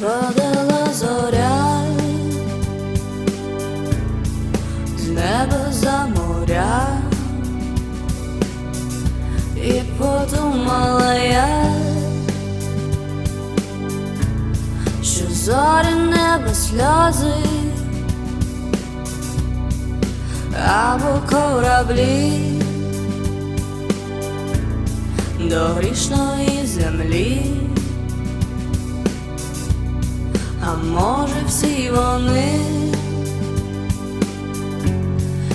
Сходила зоря. З неба за моря, і подумала я, що зорі неба сльози. Або кораблі. До грішної землі. А може всі вони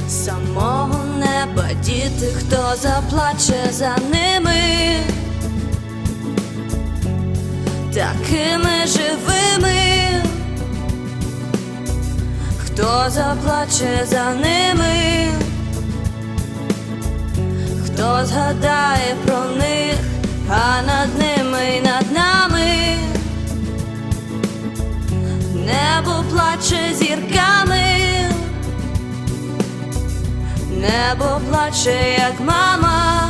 самого неба діти, хто заплаче за ними, такими живими, хто заплаче за ними, хто згадає плаче зірками, небо плаче, як мама,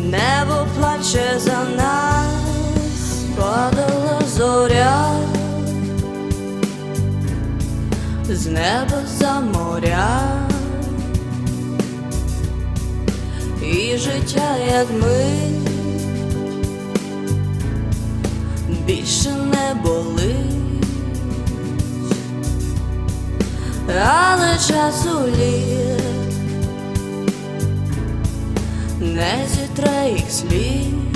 небо плаче за нас, падала зоря, з неба за моря, і життя, як ми більше не болить, але часу літ. Не зітре їх слід,